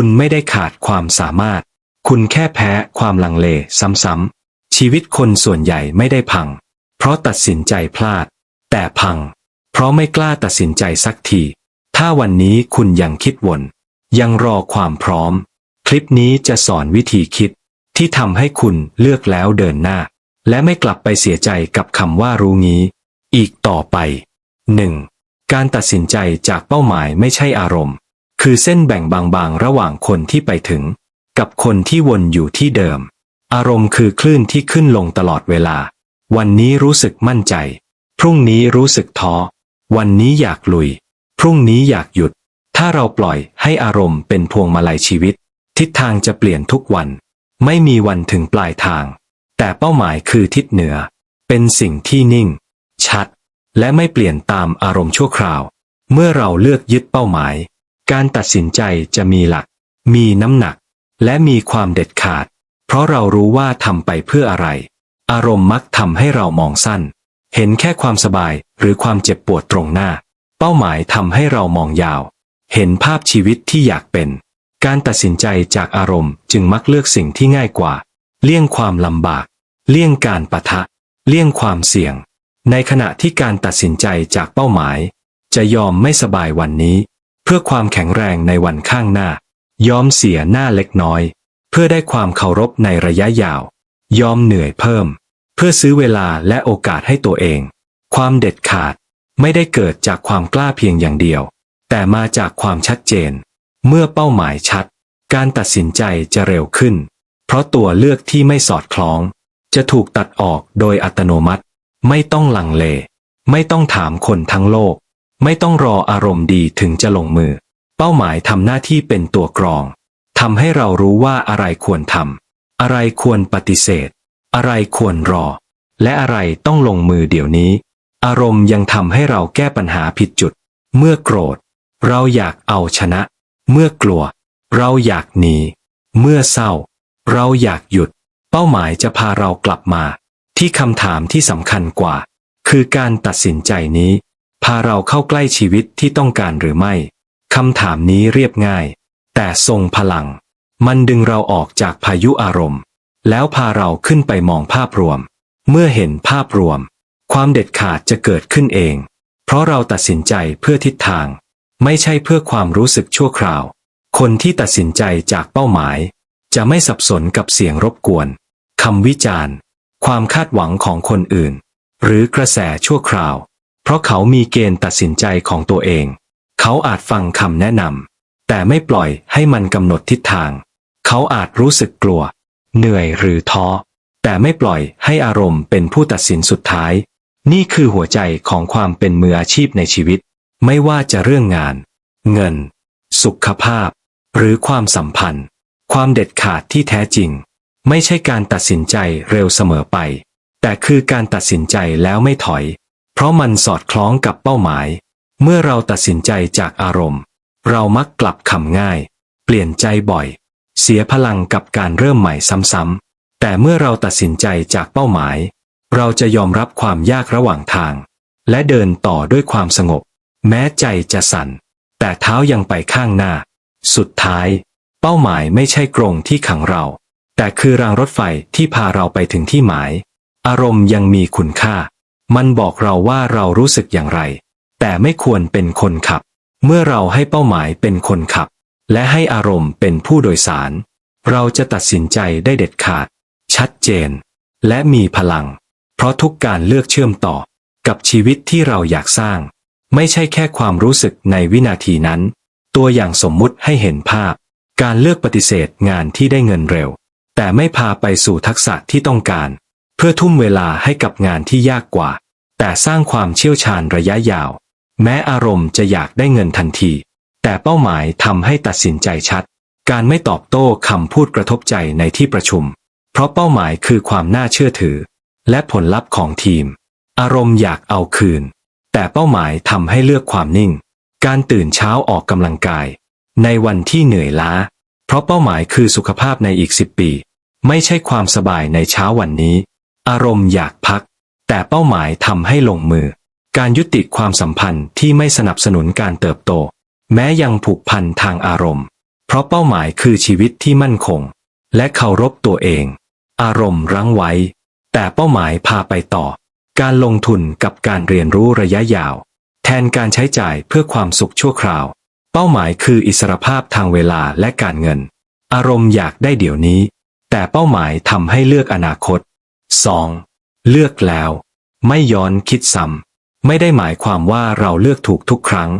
คุณไม่ได้ขาดความสามารถ คุณแค่แพ้ความลังเลซ้ำๆ ชีวิตคนส่วนใหญ่ไม่ได้พัง เพราะตัดสินใจพลาด แต่พัง เพราะไม่กล้าตัดสินใจสักที ถ้าวันนี้คุณยังคิดวน ยังรอความพร้อม คลิปนี้จะสอนวิธีคิด ที่ทำให้คุณเลือกแล้วเดินหน้า และไม่กลับไปเสียใจกับคำว่ารู้งี้ อีกต่อไป 1. การตัดสินใจจากเป้าหมายไม่ใช่อารมณ์ คือเส้นแบ่งบางๆ ระหว่างคนที่ไปถึง กับคนที่วนอยู่ที่เดิม อารมณ์คือคลื่นที่ขึ้นลงตลอดเวลา วันนี้รู้สึกมั่นใจ พรุ่งนี้รู้สึกท้อ วันนี้อยากลุย พรุ่งนี้อยากหยุด ถ้าเราปล่อยให้อารมณ์เป็นพวงมาลัยชีวิต ทิศทางจะเปลี่ยนทุกวัน ไม่มีวันถึงปลายทาง แต่เป้าหมายคือทิศเหนือ เป็นสิ่งที่นิ่ง ชัด และไม่เปลี่ยนตามอารมณ์ชั่วคราว เมื่อเราเลือกยึดเป้าหมาย การตัดสินใจจะมีหลัก มีน้ำหนัก และมีความเด็ดขาด เพราะเรารู้ว่าทำไปเพื่ออะไร อารมณ์มักทำให้เรามองสั้น เห็นแค่ความสบายหรือความเจ็บปวดตรงหน้า เป้าหมายทำให้เรามองยาว เห็นภาพชีวิตที่อยากเป็น การตัดสินใจจากอารมณ์จึงมักเลือกสิ่งที่ง่ายกว่า เลี่ยงความลำบาก เลี่ยงการปะทะ เลี่ยงความเสี่ยง ในขณะที่การตัดสินใจจากเป้าหมาย จะยอมไม่สบายวันนี้ เพื่อความแข็งแรงในวันข้างหน้า ยอมเสียหน้าเล็กน้อย เพื่อได้ความเคารพในระยะยาว ยอมเหนื่อยเพิ่ม เพื่อซื้อเวลาและโอกาสให้ตัวเอง ความเด็ดขาดไม่ได้เกิดจากความกล้าเพียงอย่างเดียว แต่มาจากความชัดเจน เมื่อเป้าหมายชัด การตัดสินใจจะเร็วขึ้น เพราะตัวเลือกที่ไม่สอดคล้อง จะถูกตัดออกโดยอัตโนมัติ ไม่ต้องลังเล ไม่ต้องถามคนทั้งโลก ไม่ต้องรออารมณ์ดีถึงจะลงมือ เป้าหมายทำหน้าที่เป็นตัวกรองทำให้เรารู้ว่าอะไรควรทำอะไรควรปฏิเสธ อะไรควรรอ และอะไรต้องลงมือเดี๋ยวนี้ อารมณ์ยังทำให้เราแก้ปัญหาผิดจุด เมื่อโกรธ เราอยากเอาชนะ เมื่อกลัว เราอยากหนี เมื่อเศร้า เราอยากหยุด เป้าหมายจะพาเรากลับมา ที่คำถามที่สำคัญกว่า คือการตัดสินใจนี้ พาเราเข้าใกล้ชีวิตที่ต้องการหรือไม่คำถามนี้เรียบง่าย แต่ทรงพลัง มันดึงเราออกจากพายุอารมณ์ แล้วพาเราขึ้นไปมองภาพรวม เมื่อเห็นภาพรวม ความเด็ดขาดจะเกิดขึ้นเอง เพราะเราตัดสินใจเพื่อทิศทาง ไม่ใช่เพื่อความรู้สึกชั่วคราว คนที่ตัดสินใจจากเป้าหมาย จะไม่สับสนกับเสียงรบกวนคำวิจารณ์ ความคาดหวังของคนอื่น หรือกระแสชั่วคราว เพราะเขามีเกณฑ์ตัดสินใจของตัวเอง เขาอาจฟังคำแนะนำแต่ไม่ปล่อยให้มันกำหนดทิศทาง เขาอาจรู้สึกกลัว เหนื่อยหรือท้อ แต่ไม่ปล่อยให้อารมณ์เป็นผู้ตัดสินสุดท้าย นี่คือหัวใจของความเป็นมืออาชีพในชีวิต ไม่ว่าจะเรื่องงาน เงิน สุขภาพ หรือความสัมพันธ์ ความเด็ดขาดที่แท้จริง ไม่ใช่การตัดสินใจเร็วเสมอไป แต่คือการตัดสินใจแล้วไม่ถอย เพราะมันสอดคล้องกับเป้าหมาย เมื่อเราตัดสินใจจากอารมณ์ เรามักกลับคำง่าย เปลี่ยนใจบ่อย เสียพลังกับการเริ่มใหม่ซ้ำๆแต่เมื่อเราตัดสินใจจากเป้าหมาย เราจะยอมรับความยากระหว่างทาง และเดินต่อด้วยความสงบ แม้ใจจะสั่น แต่เท้ายังไปข้างหน้า สุดท้าย เป้าหมายไม่ใช่กรงที่ขังเรา แต่คือรางรถไฟที่พาเราไปถึงที่หมาย อารมณ์ยังมีคุณค่า มันบอกเราว่าเรารู้สึกอย่างไร แต่ไม่ควรเป็นคนขับ เมื่อเราให้เป้าหมายเป็นคนขับ และให้อารมณ์เป็นผู้โดยสาร เราจะตัดสินใจได้เด็ดขาด ชัดเจน และมีพลัง เพราะทุกการเลือกเชื่อมต่อ กับชีวิตที่เราอยากสร้าง ไม่ใช่แค่ความรู้สึกในวินาทีนั้น ตัวอย่างสมมุติให้เห็นภาพ การเลือกปฏิเสธงานที่ได้เงินเร็ว แต่ไม่พาไปสู่ทักษะที่ต้องการ เพื่อทุ่มเวลาให้กับงานที่ยากกว่า แต่สร้างความเชี่ยวชาญระยะยาว แม้อารมณ์จะอยากได้เงินทันที แต่เป้าหมายทำให้ตัดสินใจชัด การไม่ตอบโต้คำพูดกระทบใจในที่ประชุม เพราะเป้าหมายคือความน่าเชื่อถือ และผลลัพธ์ของทีม อารมณ์อยากเอาคืน แต่เป้าหมายทำให้เลือกความนิ่ง การตื่นเช้าออกกำลังกาย ในวันที่เหนื่อยล้า เพราะเป้าหมายคือสุขภาพในอีกสิบปี ไม่ใช่ความสบายในเช้าวันนี้ อารมณ์อยากพัก แต่เป้าหมายทำให้ลงมือ การยุติความสัมพันธ์ที่ไม่สนับสนุนการเติบโต แม้ยังผูกพันทางอารมณ์ เพราะเป้าหมายคือชีวิตที่มั่นคง และเคารพตัวเอง อารมณ์รั้งไว้ แต่เป้าหมายพาไปต่อ การลงทุนกับการเรียนรู้ระยะยาว แทนการใช้จ่ายเพื่อความสุขชั่วคราว เป้าหมายคืออิสรภาพทางเวลาและการเงิน อารมณ์อยากได้เดี๋ยวนี้ แต่เป้าหมายทำให้เลือกอนาคต 2. เลือกแล้ว ไม่ย้อนคิดซ้ำไม่ได้หมายความว่าเราเลือกถูกทุกครั้ง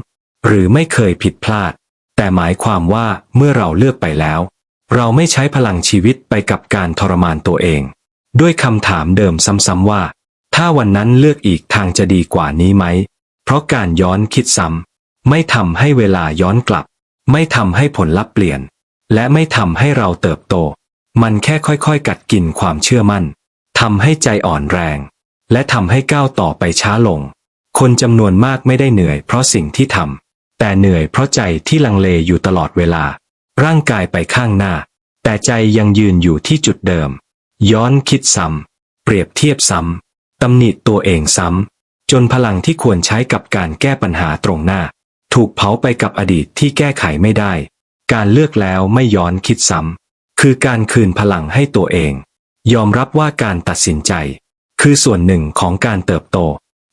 หรือไม่เคยผิดพลาด แต่หมายความว่าเมื่อเราเลือกไปแล้ว เราไม่ใช้พลังชีวิตไปกับการทรมานตัวเอง ด้วยคำถามเดิมซ้ำๆว่า ถ้าวันนั้นเลือกอีกทางจะดีกว่านี้ไหม เพราะการย้อนคิดซ้ำไม่ทำให้เวลาย้อนกลับ ไม่ทำให้ผลลัพธ์เปลี่ยน และไม่ทำให้เราเติบโต มันแค่ค่อยๆ กัดกินความเชื่อมั่น ทำให้ใจอ่อนแรง และทำให้ก้าวต่อไปช้าลง คนจำนวนมากไม่ได้เหนื่อยเพราะสิ่งที่ทำแต่เหนื่อยเพราะใจที่ลังเลอยู่ตลอดเวลา ร่างกายไปข้างหน้า แต่ใจยังยืนอยู่ที่จุดเดิม ย้อนคิดซ้ำเปรียบเทียบซ้ำตำหนิตัวเองซ้ำจนพลังที่ควรใช้กับการแก้ปัญหาตรงหน้า ถูกเผาไปกับอดีตที่แก้ไขไม่ได้ การเลือกแล้วไม่ย้อนคิดซ้ำคือการคืนพลังให้ตัวเอง ยอมรับว่าการตัดสินใจ คือส่วนหนึ่งของการเติบโต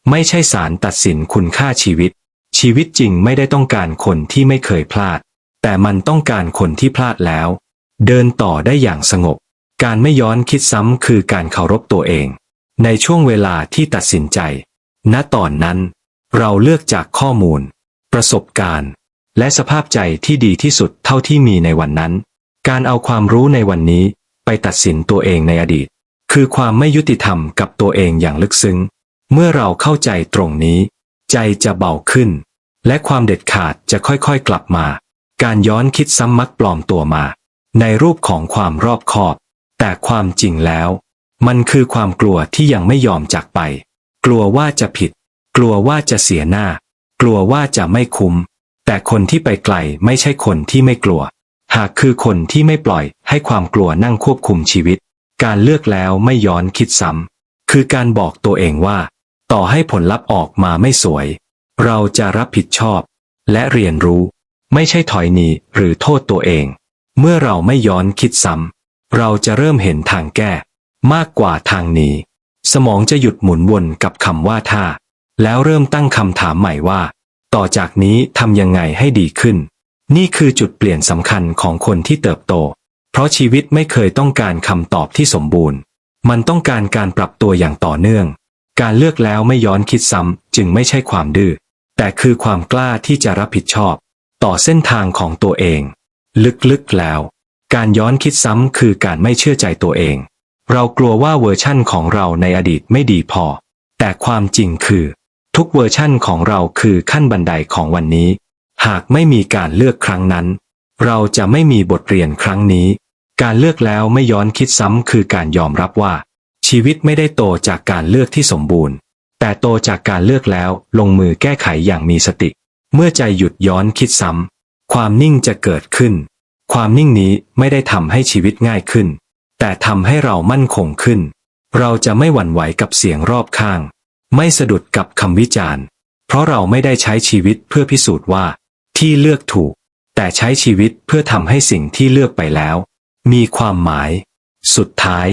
ไม่ใช่สารตัดสินคุณค่าชีวิต ชีวิตจริงไม่ได้ต้องการคนที่ไม่เคยพลาด แต่มันต้องการคนที่พลาดแล้ว เดินต่อได้อย่างสงบ การไม่ย้อนคิดซ้ำคือการเคารพตัวเอง ในช่วงเวลาที่ตัดสินใจ ณตอนนั้น เราเลือกจากข้อมูล ประสบการณ์ และสภาพใจที่ดีที่สุดเท่าที่มีในวันนั้น การเอาความรู้ในวันนี้ ไปตัดสินตัวเองในอดีต คือความไม่ยุติธรรมกับตัวเองอย่างลึกซึ้ง เมื่อเราเข้าใจตรงนี้ ใจจะเบาขึ้น และความเด็ดขาดจะค่อยๆกลับมา การย้อนคิดซ้ำมักปลอมตัวมา ในรูปของความรอบคอบ แต่ความจริงแล้ว มันคือความกลัวที่ยังไม่ยอมจากไป กลัวว่าจะผิด กลัวว่าจะเสียหน้า กลัวว่าจะไม่คุ้ม แต่คนที่ไปไกลไม่ใช่คนที่ไม่กลัว หากคือคนที่ไม่ปล่อยให้ความกลัวนั่งควบคุมชีวิต การเลือกแล้วไม่ย้อนคิดซ้ำคือการบอกตัวเองว่า ต่อให้ผลลัพธ์ออกมาไม่สวย เราจะรับผิดชอบ และเรียนรู้ ไม่ใช่ถอยหนีหรือโทษตัวเอง เมื่อเราไม่ย้อนคิดซ้ำเราจะเริ่มเห็นทางแก้ มากกว่าทางหนีสมองจะหยุดหมุนวนกับคำว่าถ้าแล้วเริ่มตั้งคำถามใหม่ว่า ต่อจากนี้ทำยังไงให้ดีขึ้น นี่คือจุดเปลี่ยนสำคัญของคนที่เติบโต เพราะชีวิตไม่เคยต้องการคำตอบที่สมบูรณ์ มันต้องการการปรับตัวอย่างต่อเนื่อง การเลือกแล้วไม่ย้อนคิดซ้ำจึงไม่ใช่ความดื้อ แต่คือความกล้าที่จะรับผิดชอบ ต่อเส้นทางของตัวเอง ลึกๆแล้ว การย้อนคิดซ้ำคือการไม่เชื่อใจตัวเอง เรากลัวว่าเวอร์ชั่นของเราในอดีตไม่ดีพอ แต่ความจริงคือ ทุกเวอร์ชั่นของเราคือขั้นบันไดของวันนี้ หากไม่มีการเลือกครั้งนั้น เราจะไม่มีบทเรียนครั้งนี้ การเลือกแล้วไม่ย้อนคิดซ้ำคือการยอมรับว่า ชีวิตไม่ได้โตจากการเลือกที่สมบูรณ์ แต่โตจากการเลือกแล้วลงมือแก้ไขอย่างมีสติ เมื่อใจหยุดย้อนคิดซ้ำความนิ่งจะเกิดขึ้น ความนิ่งนี้ไม่ได้ทำให้ชีวิตง่ายขึ้น แต่ทำให้เรามั่นคงขึ้น เราจะไม่หวั่นไหวกับเสียงรอบข้าง ไม่สะดุดกับคำวิจารณ์ เพราะเราไม่ได้ใช้ชีวิตเพื่อพิสูจน์ว่า ที่เลือกถูก แต่ใช้ชีวิตเพื่อทำให้สิ่งที่เลือกไปแล้ว มีความหมาย สุดท้าย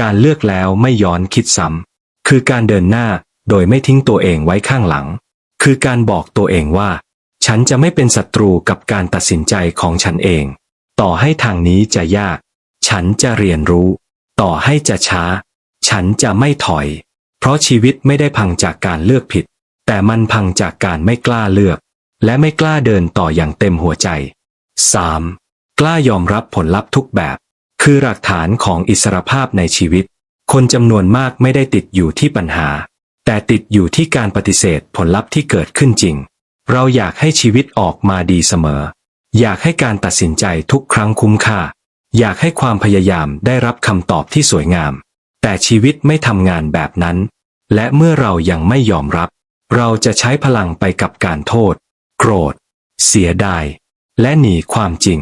การเลือกแล้วไม่ย้อนคิดซ้ำคือการเดินหน้าโดยไม่ทิ้งตัวเองไว้ข้างหลัง คือการบอกตัวเองว่า ฉันจะไม่เป็นศัตรูกับการตัดสินใจของฉันเอง ต่อให้ทางนี้จะยาก ฉันจะเรียนรู้ ต่อให้จะช้า ฉันจะไม่ถอย เพราะชีวิตไม่ได้พังจากการเลือกผิด แต่มันพังจากการไม่กล้าเลือก และไม่กล้าเดินต่ออย่างเต็มหัวใจ 3. กล้ายอมรับผลลัพธ์ทุกแบบ คือหลักฐานของอิสรภาพในชีวิต คนจำนวนมากไม่ได้ติดอยู่ที่ปัญหา แต่ติดอยู่ที่การปฏิเสธผลลัพธ์ที่เกิดขึ้นจริง เราอยากให้ชีวิตออกมาดีเสมอ อยากให้การตัดสินใจทุกครั้งคุ้มค่า อยากให้ความพยายามได้รับคำตอบที่สวยงาม แต่ชีวิตไม่ทำงานแบบนั้น และเมื่อเรายังไม่ยอมรับ เราจะใช้พลังไปกับการโทษ โกรธ เสียดาย และหนีความจริง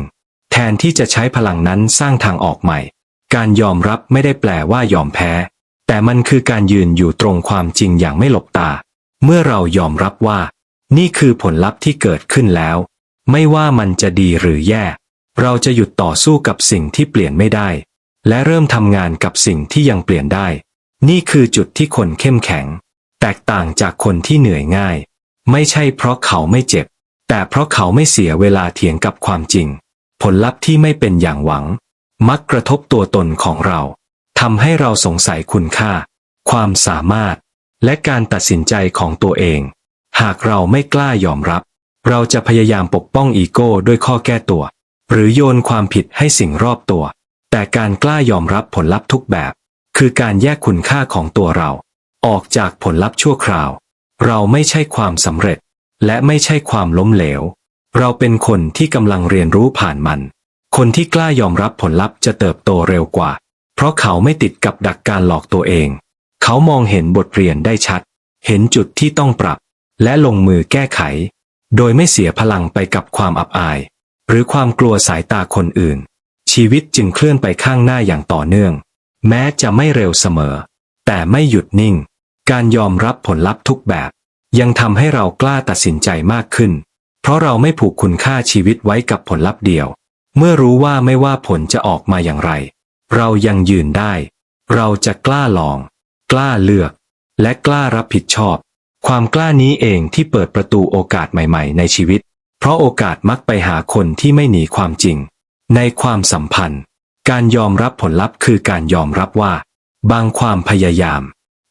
แทนที่จะใช้พลังนั้นสร้างทางออกใหม่ การยอมรับไม่ได้แปลว่ายอมแพ้ แต่มันคือการยืนอยู่ตรงความจริงอย่างไม่หลบตา เมื่อเรายอมรับว่า นี่คือผลลัพธ์ที่เกิดขึ้นแล้ว ไม่ว่ามันจะดีหรือแย่ เราจะหยุดต่อสู้กับสิ่งที่เปลี่ยนไม่ได้ และเริ่มทำงานกับสิ่งที่ยังเปลี่ยนได้ นี่คือจุดที่คนเข้มแข็ง แตกต่างจากคนที่เหนื่อยง่าย ไม่ใช่เพราะเขาไม่เจ็บ แต่เพราะเขาไม่เสียเวลาเถียงกับความจริง ผลลัพธ์ที่ไม่เป็นอย่างหวัง มักกระทบตัวตนของเราทำให้เราสงสัยคุณค่า ความสามารถ และการตัดสินใจของตัวเอง หากเราไม่กล้ายอมรับ เราจะพยายามปกป้องอีโก้ด้วยข้อแก้ตัว หรือโยนความผิดให้สิ่งรอบตัว แต่การกล้ายอมรับผลลัพธ์ทุกแบบ คือการแยกคุณค่าของตัวเรา ออกจากผลลัพธ์ชั่วคราว เราไม่ใช่ความสำเร็จ และไม่ใช่ความล้มเหลว เราเป็นคนที่กำลังเรียนรู้ผ่านมัน คนที่กล้ายอมรับผลลัพธ์จะเติบโตเร็วกว่า เพราะเขาไม่ติดกับดักการหลอกตัวเอง เขามองเห็นบทเรียนได้ชัด เห็นจุดที่ต้องปรับ และลงมือแก้ไข โดยไม่เสียพลังไปกับความอับอาย หรือความกลัวสายตาคนอื่น ชีวิตจึงเคลื่อนไปข้างหน้าอย่างต่อเนื่อง แม้จะไม่เร็วเสมอ แต่ไม่หยุดนิ่ง การยอมรับผลลัพธ์ทุกแบบ ยังทำให้เรากล้าตัดสินใจมากขึ้น เพราะเราไม่ผูกคุณค่าชีวิตไว้กับผลลัพธ์เดียว เมื่อรู้ว่าไม่ว่าผลจะออกมาอย่างไร เรายังยืนได้ เราจะกล้าลอง กล้าเลือก และกล้ารับผิดชอบ ความกล้านี้เองที่เปิดประตูโอกาสใหม่ ๆ ในชีวิต เพราะโอกาสมักไปหาคนที่ไม่หนีความจริง ในความสัมพันธ์ การยอมรับผลลัพธ์คือการยอมรับว่า บางความพยายาม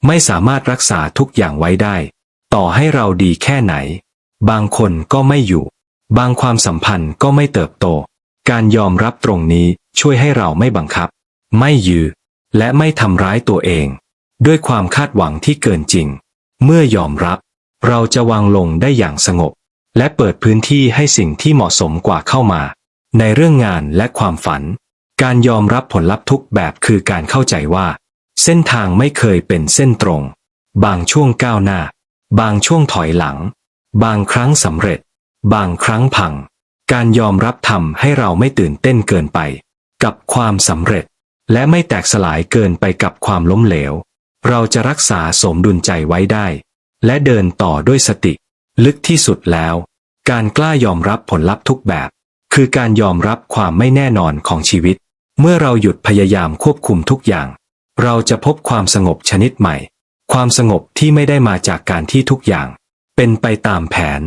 ไม่สามารถรักษาทุกอย่างไว้ได้ ต่อให้เราดีแค่ไหน บางคนก็ไม่อยู่ บางความสัมพันธ์ก็ไม่เติบโต การยอมรับตรงนี้ช่วยให้เราไม่บังคับ ไม่ยื้อและไม่ทำร้ายตัวเอง ด้วยความคาดหวังที่เกินจริง เมื่อยอมรับ เราจะวางลงได้อย่างสงบ และเปิดพื้นที่ให้สิ่งที่เหมาะสมกว่าเข้ามา ในเรื่องงานและความฝัน การยอมรับผลลัพธ์ทุกแบบคือการเข้าใจว่า เส้นทางไม่เคยเป็นเส้นตรง บางช่วงก้าวหน้า บางช่วงถอยหลัง บางครั้งสำเร็จ บางครั้งพัง การยอมรับทำให้เราไม่ตื่นเต้นเกินไป กับความสำเร็จ และไม่แตกสลายเกินไปกับความล้มเหลว เราจะรักษาสมดุลใจไว้ได้ และเดินต่อด้วยสติ ลึกที่สุดแล้ว การกล้ายอมรับผลลัพธ์ทุกแบบ คือการยอมรับความไม่แน่นอนของชีวิต เมื่อเราหยุดพยายามควบคุมทุกอย่าง เราจะพบความสงบชนิดใหม่ ความสงบที่ไม่ได้มาจากการที่ทุกอย่าง เป็นไปตามแผน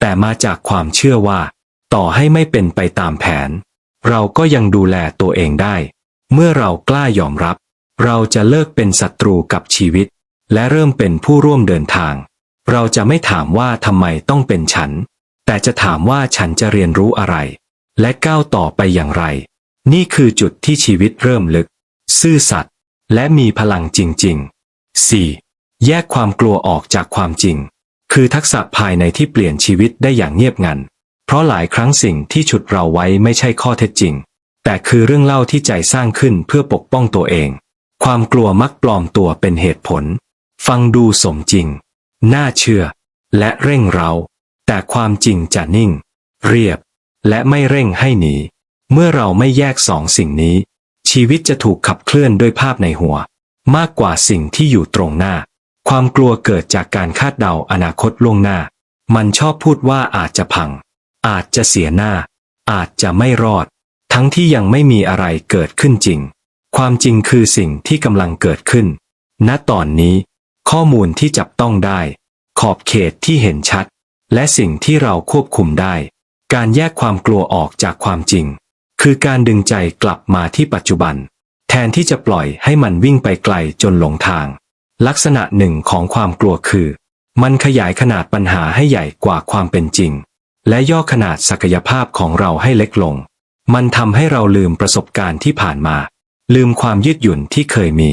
แต่มาจากความเชื่อว่า ต่อให้ไม่เป็นไปตามแผน เราก็ยังดูแลตัวเองได้ เมื่อเรากล้ายอมรับ เราจะเลิกเป็นศัตรูกับชีวิต และเริ่มเป็นผู้ร่วมเดินทาง เราจะไม่ถามว่าทำไมต้องเป็นฉัน แต่จะถามว่าฉันจะเรียนรู้อะไร และก้าวต่อไปอย่างไร นี่คือจุดที่ชีวิตเริ่มลึก ซื่อสัตย์ และมีพลังจริงๆ 4. แยกความกลัวออกจากความจริง คือทักษะภายในที่เปลี่ยนชีวิตได้อย่างเงียบงัน เพราะหลายครั้งสิ่งที่ฉุดเราไว้ไม่ใช่ข้อเท็จจริง แต่คือเรื่องเล่าที่ใจสร้างขึ้นเพื่อปกป้องตัวเอง ความกลัวมักปลอมตัวเป็นเหตุผล ฟังดูสมจริง น่าเชื่อ และเร่งเรา แต่ความจริงจะนิ่ง เรียบ และไม่เร่งให้หนี เมื่อเราไม่แยกสองสิ่งนี้ ชีวิตจะถูกขับเคลื่อนด้วยภาพในหัว มากกว่าสิ่งที่อยู่ตรงหน้า ความกลัวเกิดจากการคาดเดาอนาคตล่วงหน้า มันชอบพูดว่าอาจจะพัง อาจจะเสียหน้า อาจจะไม่รอด ทั้งที่ยังไม่มีอะไรเกิดขึ้นจริง ความจริงคือสิ่งที่กำลังเกิดขึ้น ณตอนนี้ ข้อมูลที่จับต้องได้ ขอบเขตที่เห็นชัด และสิ่งที่เราควบคุมได้ การแยกความกลัวออกจากความจริง คือการดึงใจกลับมาที่ปัจจุบัน แทนที่จะปล่อยให้มันวิ่งไปไกลจนหลงทาง ลักษณะหนึ่งของความกลัวคือ มันขยายขนาดปัญหาให้ใหญ่กว่าความเป็นจริง และย่อขนาดศักยภาพของเราให้เล็กลง มันทำให้เราลืมประสบการณ์ที่ผ่านมา ลืมความยืดหยุ่นที่เคยมี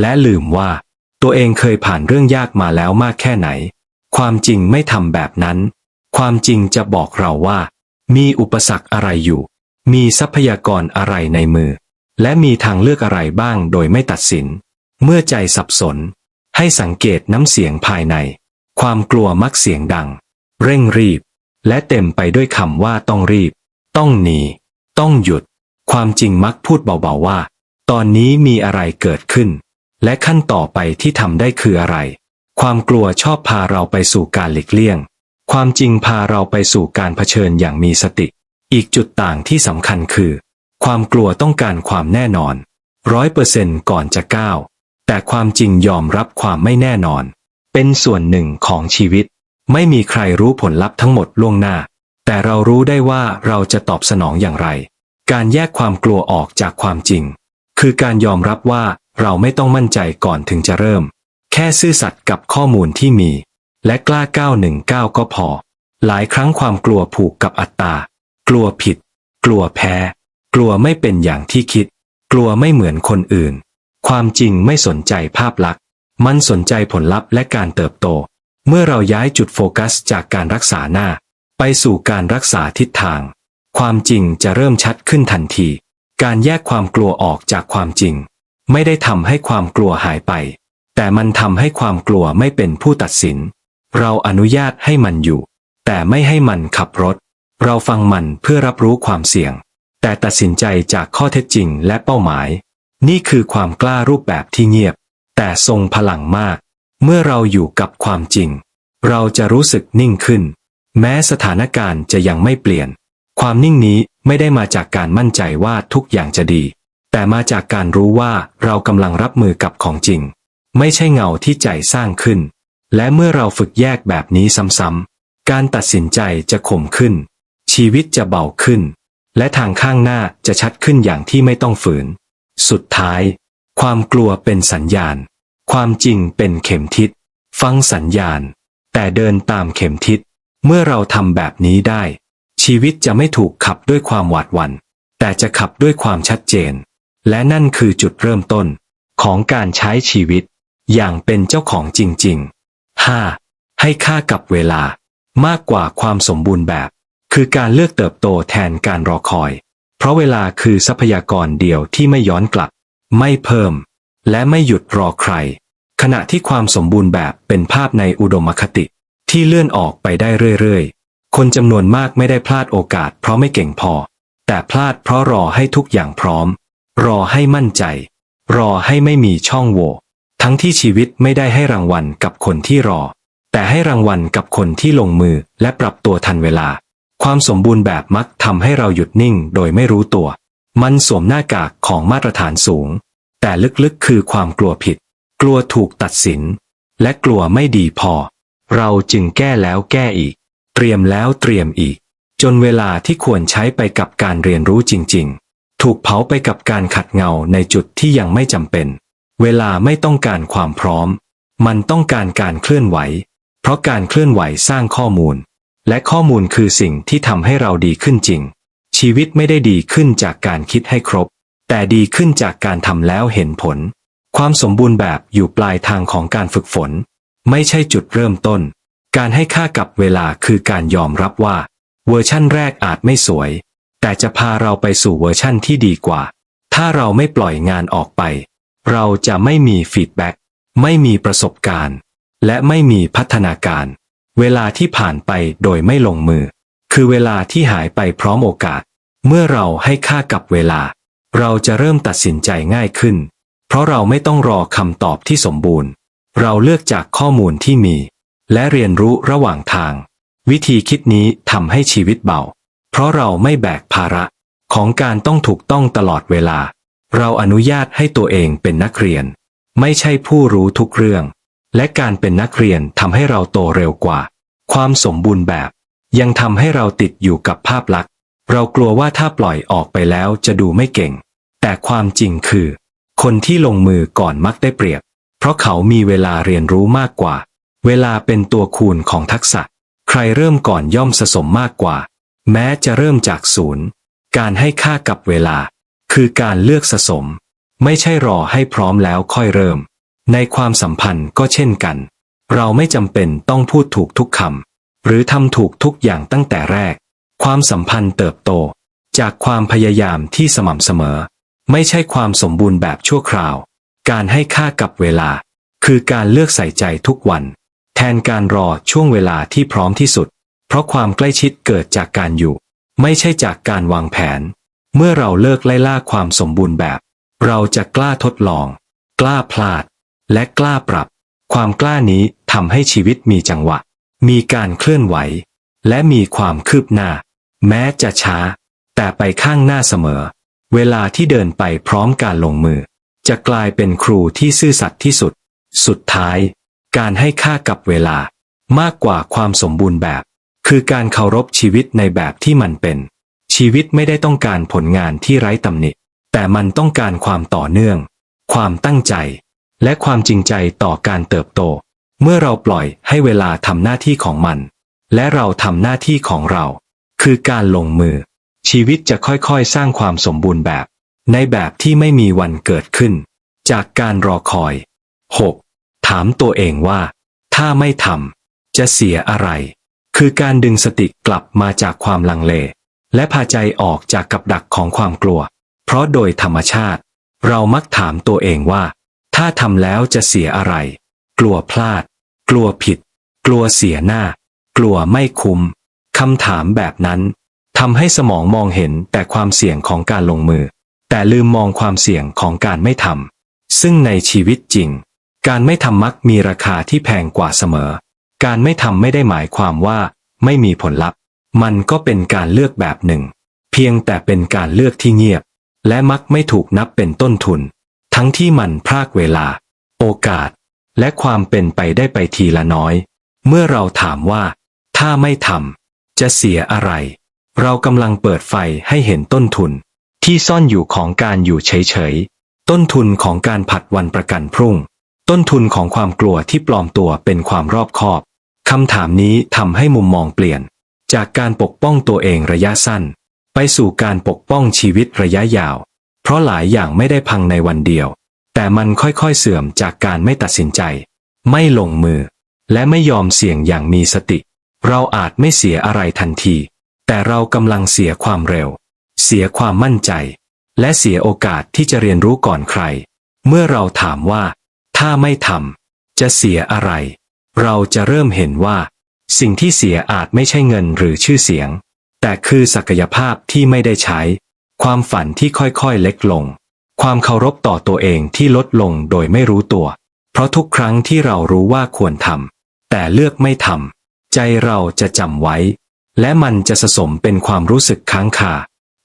และลืมว่า ตัวเองเคยผ่านเรื่องยากมาแล้วมากแค่ไหน ความจริงไม่ทำแบบนั้น ความจริงจะบอกเราว่า มีอุปสรรคอะไรอยู่ มีทรัพยากรอะไรในมือ และมีทางเลือกอะไรบ้างโดยไม่ตัดสิน เมื่อใจสับสน ให้สังเกตน้ำเสียงภายใน ความกลัวมักเสียงดัง เร่งรีบ และเต็มไปด้วยคำว่าต้องรีบ ต้องหนี ต้องหยุด ความจริงมักพูดเบาๆว่า ตอนนี้มีอะไรเกิดขึ้น และขั้นต่อไปที่ทำได้คืออะไร ความกลัวชอบพาเราไปสู่การหลีกเลี่ยง ความจริงพาเราไปสู่การเผชิญอย่างมีสติ อีกจุดต่างที่สำคัญคือ ความกลัวต้องการความแน่นอนร้อยเปอร์เซนก่อนจะก้าว แต่ความจริงยอมรับความไม่แน่นอน เป็นส่วนหนึ่งของชีวิต ไม่มีใครรู้ผลลัพธ์ทั้งหมดล่วงหน้า แต่เรารู้ได้ว่าเราจะตอบสนองอย่างไร การแยกความกลัวออกจากความจริง คือการยอมรับว่าเราไม่ต้องมั่นใจก่อนถึงจะเริ่ม แค่ซื่อสัตย์กับข้อมูลที่มี และกล้าก้าวหนึ่งก้าวก็พอ หลายครั้งความกลัวผูกกับอัตตา กลัวผิด กลัวแพ้ กลัวไม่เป็นอย่างที่คิด กลัวไม่เหมือนคนอื่น ความจริงไม่สนใจภาพลักษณ์ มันสนใจผลลัพธ์และการเติบโต เมื่อเราย้ายจุดโฟกัสจากการรักษาหน้า ไปสู่การรักษาทิศทาง ความจริงจะเริ่มชัดขึ้นทันที การแยกความกลัวออกจากความจริง ไม่ได้ทำให้ความกลัวหายไป แต่มันทำให้ความกลัวไม่เป็นผู้ตัดสิน เราอนุญาตให้มันอยู่ แต่ไม่ให้มันขับรถ เราฟังมันเพื่อรับรู้ความเสี่ยง แต่ตัดสินใจจากข้อเท็จจริงและเป้าหมาย นี่คือความกล้ารูปแบบที่เงียบ แต่ทรงพลังมาก เมื่อเราอยู่กับความจริง เราจะรู้สึกนิ่งขึ้น แม้สถานการณ์จะยังไม่เปลี่ยน ความนิ่งนี้ไม่ได้มาจากการมั่นใจว่าทุกอย่างจะดี แต่มาจากการรู้ว่าเรากำลังรับมือกับของจริง ไม่ใช่เงาที่ใจสร้างขึ้น และเมื่อเราฝึกแยกแบบนี้ซ้ำๆการตัดสินใจจะข่มขึ้น ชีวิตจะเบาขึ้น และทางข้างหน้าจะชัดขึ้นอย่างที่ไม่ต้องฝืน สุดท้าย ความกลัวเป็นสัญญาณ ความจริงเป็นเข็มทิศ ฟังสัญญาณ แต่เดินตามเข็มทิศ เมื่อเราทำแบบนี้ได้ ชีวิตจะไม่ถูกขับด้วยความหวาดหวัน่น แต่จะขับด้วยความชัดเจน และนั่นคือจุดเริ่มต้น ของการใช้ชีวิต อย่างเป็นเจ้าของจริงๆ 5. ให้ค่ากับเวลามากกว่าความสมบูรณ์แบบ คือการเลือกเติบโตแทนการรอคอย เพราะเวลาคือทรัพยากรเดียวที่ไม่ย้อนกลับ ไม่เพิ่ม และไม่หยุดรอใคร ขณะที่ความสมบูรณ์แบบเป็นภาพในอุดมคติ ที่เลื่อนออกไปได้เรื่อยๆ คนจำนวนมากไม่ได้พลาดโอกาสเพราะไม่เก่งพอ แต่พลาดเพราะรอให้ทุกอย่างพร้อม รอให้มั่นใจ รอให้ไม่มีช่องโหว่ทั้งที่ชีวิตไม่ได้ให้รางวัลกับคนที่รอ แต่ให้รางวัลกับคนที่ลงมือและปรับตัวทันเวลา ความสมบูรณ์แบบมักทำให้เราหยุดนิ่งโดยไม่รู้ตัว มันสวมหน้ากากของมาตรฐานสูง แต่ลึกๆคือความกลัวผิด กลัวถูกตัดสิน และกลัวไม่ดีพอ เราจึงแก้แล้วแก้อีก เตรียมแล้วเตรียมอีก จนเวลาที่ควรใช้ไปกับการเรียนรู้จริง ๆ ถูกเผาไปกับการขัดเงาในจุดที่ยังไม่จำเป็น เวลาไม่ต้องการความพร้อม มันต้องการการเคลื่อนไหว เพราะการเคลื่อนไหวสร้างข้อมูล และข้อมูลคือสิ่งที่ทำให้เราดีขึ้นจริง ชีวิตไม่ได้ดีขึ้นจากการคิดให้ครบ แต่ดีขึ้นจากการทำแล้วเห็นผล ความสมบูรณ์แบบอยู่ปลายทางของการฝึกฝน ไม่ใช่จุดเริ่มต้น การให้ค่ากับเวลาคือการยอมรับว่า เวอร์ชั่นแรกอาจไม่สวย แต่จะพาเราไปสู่เวอร์ชั่นที่ดีกว่า ถ้าเราไม่ปล่อยงานออกไป เราจะไม่มีฟีดแบ็กไม่มีประสบการณ์ และไม่มีพัฒนาการ เวลาที่ผ่านไปโดยไม่ลงมือ คือเวลาที่หายไปพร้อมโอกาส เมื่อเราให้ค่ากับเวลา เราจะเริ่มตัดสินใจง่ายขึ้น เพราะเราไม่ต้องรอคำตอบที่สมบูรณ์ เราเลือกจากข้อมูลที่มี และเรียนรู้ระหว่างทาง วิธีคิดนี้ทำให้ชีวิตเบา เพราะเราไม่แบกภาระ ของการต้องถูกต้องตลอดเวลา เราอนุญาตให้ตัวเองเป็นนักเรียน ไม่ใช่ผู้รู้ทุกเรื่อง และการเป็นนักเรียนทำให้เราโตเร็วกว่า ความสมบูรณ์แบบ ยังทำให้เราติดอยู่กับภาพลักษณ์ เรากลัวว่าถ้าปล่อยออกไปแล้วจะดูไม่เก่ง แต่ความจริงคือ คนที่ลงมือก่อนมักได้เปรียบ เพราะเขามีเวลาเรียนรู้มากกว่า เวลาเป็นตัวคูณของทักษะ ใครเริ่มก่อนย่อมสะสมมากกว่า แม้จะเริ่มจากศูนย์ การให้ค่ากับเวลา คือการเลือกสะสม ไม่ใช่รอให้พร้อมแล้วค่อยเริ่ม ในความสัมพันธ์ก็เช่นกัน เราไม่จำเป็นต้องพูดถูกทุกคำหรือทำถูกทุกอย่างตั้งแต่แรก ความสัมพันธ์เติบโต จากความพยายามที่สม่ำเสมอ ไม่ใช่ความสมบูรณ์แบบชั่วคราว การให้ค่ากับเวลา คือการเลือกใส่ใจทุกวัน แทนการรอช่วงเวลาที่พร้อมที่สุด เพราะความใกล้ชิดเกิดจากการอยู่ ไม่ใช่จากการวางแผน เมื่อเราเลิกไล่ล่าความสมบูรณ์แบบ เราจะกล้าทดลอง กล้าพลาด และกล้าปรับ ความกล้านี้ทำให้ชีวิตมีจังหวะ มีการเคลื่อนไหว และมีความคืบหน้า แม้จะช้า แต่ไปข้างหน้าเสมอ เวลาที่เดินไปพร้อมการลงมือ จะกลายเป็นครูที่ซื่อสัตย์ที่สุด สุดท้าย การให้ค่ากับเวลามากกว่าความสมบูรณ์แบบ คือการเคารพชีวิตในแบบที่มันเป็น ชีวิตไม่ได้ต้องการผลงานที่ไร้ตำหนิ แต่มันต้องการความต่อเนื่อง ความตั้งใจ และความจริงใจต่อการเติบโต เมื่อเราปล่อยให้เวลาทำหน้าที่ของมัน และเราทำหน้าที่ของเรา คือการลงมือ ชีวิตจะค่อยๆ สร้างความสมบูรณ์แบบ ในแบบที่ไม่มีวันเกิดขึ้น จากการรอคอย 6. ถามตัวเองว่า ถ้าไม่ทำจะเสียอะไร คือการดึงสติกลับมาจากความลังเล และพาใจออกจากกับดักของความกลัว เพราะโดยธรรมชาติ เรามักถามตัวเองว่า ถ้าทำแล้วจะเสียอะไร กลัวพลาด กลัวผิด กลัวเสียหน้า กลัวไม่คุ้มคำถามแบบนั้นทำให้สมองมองเห็นแต่ความเสี่ยงของการลงมือ แต่ลืมมองความเสี่ยงของการไม่ทำซึ่งในชีวิตจริง การไม่ทำมักมีราคาที่แพงกว่าเสมอ การไม่ทำไม่ได้หมายความว่า ไม่มีผลลัพธ์ มันก็เป็นการเลือกแบบหนึ่ง เพียงแต่เป็นการเลือกที่เงียบ และมักไม่ถูกนับเป็นต้นทุน ทั้งที่มันพรากเวลา โอกาส และความเป็นไปได้ไปทีละน้อย เมื่อเราถามว่า ถ้าไม่ทำจะเสียอะไร เรากำลังเปิดไฟให้เห็นต้นทุน ที่ซ่อนอยู่ของการอยู่เฉยๆ ต้นทุนของการผัดวันประกันพรุ่ง ต้นทุนของความกลัวที่ปลอมตัวเป็นความรอบคอบคำถามนี้ทำให้มุมมองเปลี่ยน จากการปกป้องตัวเองระยะสั้น ไปสู่การปกป้องชีวิตระยะยาว เพราะหลายอย่างไม่ได้พังในวันเดียว แต่มันค่อยๆเสื่อมจากการไม่ตัดสินใจ ไม่ลงมือ และไม่ยอมเสี่ยงอย่างมีสติ เราอาจไม่เสียอะไรทันที แต่เรากำลังเสียความเร็ว เสียความมั่นใจ และเสียโอกาสที่จะเรียนรู้ก่อนใคร เมื่อเราถามว่า ถ้าไม่ทำจะเสียอะไร เราจะเริ่มเห็นว่า สิ่งที่เสียอาจไม่ใช่เงินหรือชื่อเสียง แต่คือศักยภาพที่ไม่ได้ใช้ ความฝันที่ค่อยๆเล็กลง ความเคารพต่อตัวเองที่ลดลงโดยไม่รู้ตัว เพราะทุกครั้งที่เรารู้ว่าควรทำแต่เลือกไม่ทำใจเราจะจำไว้ และมันจะสะสมเป็นความรู้สึกค้างคา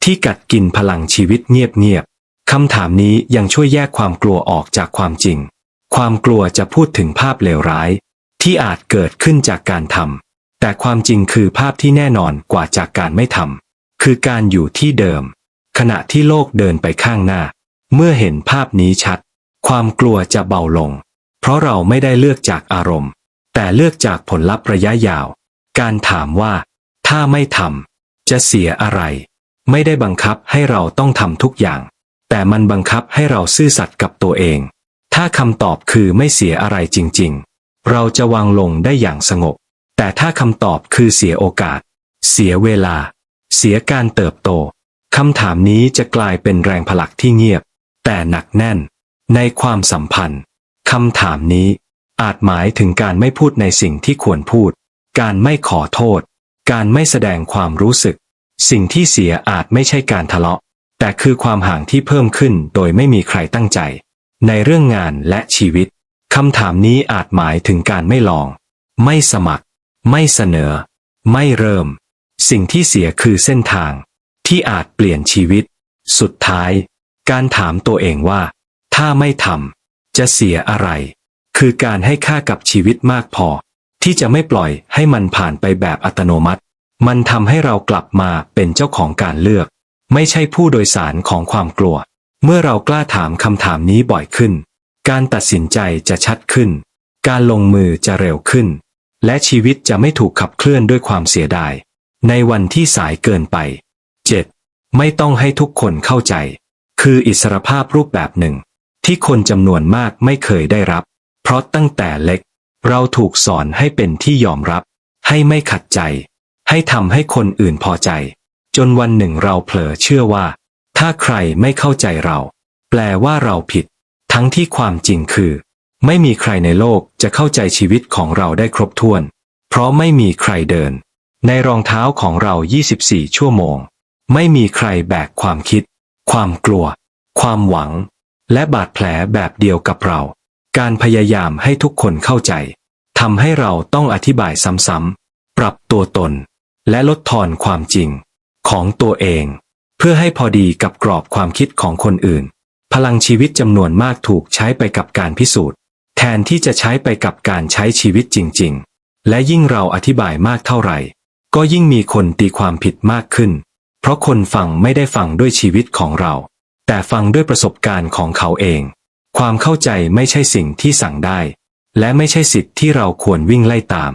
ที่กัดกินพลังชีวิตเงียบๆคำถามนี้ยังช่วยแยกความกลัวออกจากความจริง ความกลัวจะพูดถึงภาพเลวร้าย ที่อาจเกิดขึ้นจากการทำแต่ความจริงคือภาพที่แน่นอนกว่าจากการไม่ทำคือการอยู่ที่เดิม ขณะที่โลกเดินไปข้างหน้า เมื่อเห็นภาพนี้ชัด ความกลัวจะเบาลง เพราะเราไม่ได้เลือกจากอารมณ์ แต่เลือกจากผลลัพธ์ระยะยาว การถามว่า ถ้าไม่ทำจะเสียอะไร ไม่ได้บังคับให้เราต้องทำทุกอย่าง แต่มันบังคับให้เราซื่อสัตย์กับตัวเอง ถ้าคำตอบคือไม่เสียอะไรจริง ๆ เราจะวางลงได้อย่างสงบ แต่ถ้าคำตอบคือเสียโอกาส เสียเวลา เสียการเติบโต คำถามนี้จะกลายเป็นแรงผลักที่เงียบ แต่หนักแน่น ในความสัมพันธ์คำถามนี้อาจหมายถึงการไม่พูดในสิ่งที่ควรพูด การไม่ขอโทษ การไม่แสดงความรู้สึก สิ่งที่เสียอาจไม่ใช่การทะเลาะ แต่คือความห่างที่เพิ่มขึ้นโดยไม่มีใครตั้งใจ ในเรื่องงานและชีวิตคำถามนี้อาจหมายถึงการไม่ลอง ไม่สมัคร ไม่เสนอ ไม่เริ่ม สิ่งที่เสียคือเส้นทาง ที่อาจเปลี่ยนชีวิต สุดท้าย การถามตัวเองว่า ถ้าไม่ทำจะเสียอะไร คือการให้ค่ากับชีวิตมากพอ ที่จะไม่ปล่อยให้มันผ่านไปแบบอัตโนมัติ มันทำให้เรากลับมาเป็นเจ้าของการเลือก ไม่ใช่ผู้โดยสารของความกลัว เมื่อเรากล้าถามคำถามนี้บ่อยขึ้น การตัดสินใจจะชัดขึ้น การลงมือจะเร็วขึ้น และชีวิตจะไม่ถูกขับเคลื่อนด้วยความเสียดาย ในวันที่สายเกินไป 7. ไม่ต้องให้ทุกคนเข้าใจ คืออิสรภาพรูปแบบหนึ่ง ที่คนจำนวนมากไม่เคยได้รับ เพราะตั้งแต่เล็ก เราถูกสอนให้เป็นที่ยอมรับ ให้ไม่ขัดใจ ให้ทำให้คนอื่นพอใจ จนวันหนึ่งเราเผลอเชื่อว่า ถ้าใครไม่เข้าใจเรา แปลว่าเราผิด ทั้งที่ความจริงคือ ไม่มีใครในโลกจะเข้าใจชีวิตของเราได้ครบถ้วน เพราะไม่มีใครเดิน ในรองเท้าของเรา 24 ชั่วโมง ไม่มีใครแบกความคิด ความกลัว ความหวัง และบาดแผลแบบเดียวกับเรา การพยายามให้ทุกคนเข้าใจทำให้เราต้องอธิบายซ้ำๆ ปรับตัวตน และลดทอนความจริง ของตัวเอง เพื่อให้พอดีกับกรอบความคิดของคนอื่น พลังชีวิตจำนวนมากถูกใช้ไปกับการพิสูจน์ แทนที่จะใช้ไปกับการใช้ชีวิตจริง ๆ และยิ่งเราอธิบายมากเท่าไหร่ ก็ยิ่งมีคนตีความผิดมากขึ้น ราะคนฟังไม่ได้ฟังด้วยชีวิตของเรา แต่ฟังด้วยประสบการณ์ของเขาเอง ความเข้าใจไม่ใช่สิ่งที่สั่งได้ และไม่ใช่สิทธิ์ที่เราควรวิ่งไล่ตาม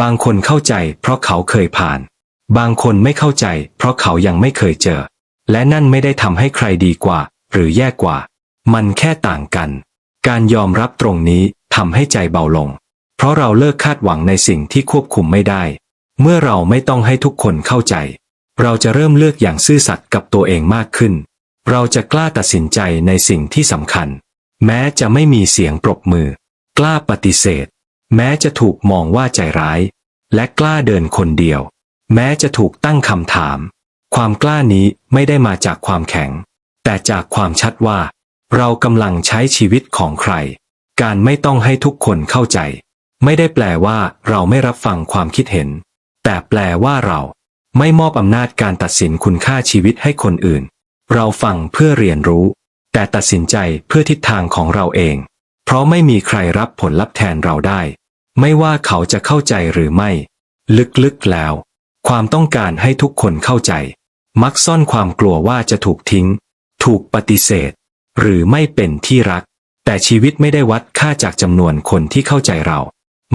บางคนเข้าใจเพราะเขาเคยผ่าน บางคนไม่เข้าใจเพราะเขายังไม่เคยเจอ และนั่นไม่ได้ทำให้ใครดีกว่า หรือแย่กว่า มันแค่ต่างกัน การยอมรับตรงนี้ทำให้ใจเบาลง เพราะเราเลิกคาดหวังในสิ่งที่ควบคุมไม่ได้ เมื่อเราไม่ต้องให้ทุกคนเข้าใจ เราจะเริ่มเลือกอย่างซื่อสัตย์กับตัวเองมากขึ้น เราจะกล้าตัดสินใจในสิ่งที่สำคัญ แม้จะไม่มีเสียงปรบมือ กล้าปฏิเสธ แม้จะถูกมองว่าใจร้าย และกล้าเดินคนเดียว แม้จะถูกตั้งคำถาม ความกล้านี้ไม่ได้มาจากความแข็ง แต่จากความชัดว่า เรากำลังใช้ชีวิตของใคร การไม่ต้องให้ทุกคนเข้าใจ ไม่ได้แปลว่าเราไม่รับฟังความคิดเห็น แต่แปลว่าเรา ไม่มอบอำนาจการตัดสินคุณค่าชีวิตให้คนอื่น เราฟังเพื่อเรียนรู้ แต่ตัดสินใจเพื่อทิศทางของเราเอง เพราะไม่มีใครรับผลลัพธ์แทนเราได้ ไม่ว่าเขาจะเข้าใจหรือไม่ ลึกๆแล้ว ความต้องการให้ทุกคนเข้าใจ มักซ่อนความกลัวว่าจะถูกทิ้ง ถูกปฏิเสธ หรือไม่เป็นที่รัก แต่ชีวิตไม่ได้วัดค่าจากจำนวนคนที่เข้าใจเรา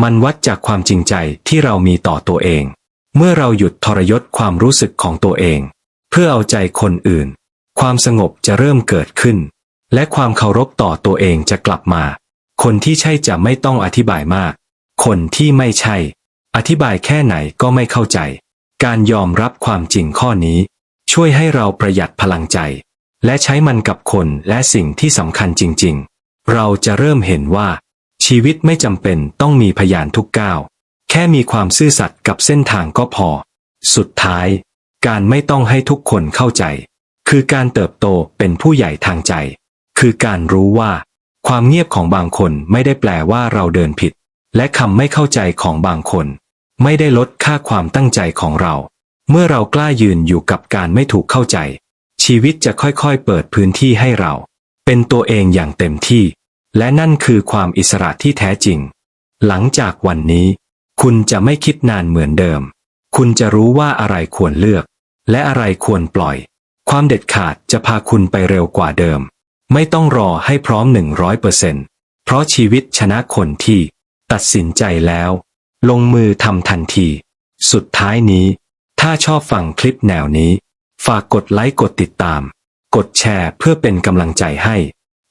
มันวัดจากความจริงใจที่เรามีต่อตัวเอง เมื่อเราหยุดทรยศความรู้สึกของตัวเอง เพื่อเอาใจคนอื่น ความสงบจะเริ่มเกิดขึ้น และความเคารพต่อตัวเองจะกลับมา คนที่ใช่จะไม่ต้องอธิบายมาก คนที่ไม่ใช่ อธิบายแค่ไหนก็ไม่เข้าใจ การยอมรับความจริงข้อนี้ ช่วยให้เราประหยัดพลังใจ และใช้มันกับคนและสิ่งที่สำคัญจริง ๆ เราจะเริ่มเห็นว่า ชีวิตไม่จำเป็นต้องมีพยานทุกก้าว แค่มีความซื่อสัตย์กับเส้นทางก็พอ สุดท้าย การไม่ต้องให้ทุกคนเข้าใจ คือการเติบโตเป็นผู้ใหญ่ทางใจ คือการรู้ว่า ความเงียบของบางคนไม่ได้แปลว่าเราเดินผิด และคำไม่เข้าใจของบางคน ไม่ได้ลดค่าความตั้งใจของเรา เมื่อเรากล้ายืนอยู่กับการไม่ถูกเข้าใจ ชีวิตจะค่อยๆ เปิดพื้นที่ให้เรา เป็นตัวเองอย่างเต็มที่ และนั่นคือความอิสระที่แท้จริง หลังจากวันนี้ คุณจะไม่คิดนานเหมือนเดิม คุณจะรู้ว่าอะไรควรเลือก และอะไรควรปล่อย ความเด็ดขาดจะพาคุณไปเร็วกว่าเดิม ไม่ต้องรอให้พร้อมหนึ่งร้อยเปอร์เซ็นต์เพราะชีวิตชนะคนที่ ตัดสินใจแล้ว ลงมือทำทันที สุดท้ายนี้ ถ้าชอบฟังคลิปแนวนี้ ฝากกดไลค์กดติดตาม กดแชร์เพื่อเป็นกำลังใจให้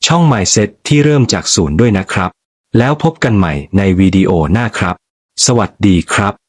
ช่อง Mindset ที่เริ่มจากศูนย์ด้วยนะครับ แล้วพบกันใหม่ในวิดีโอหน้าครับ สวัสดีครับ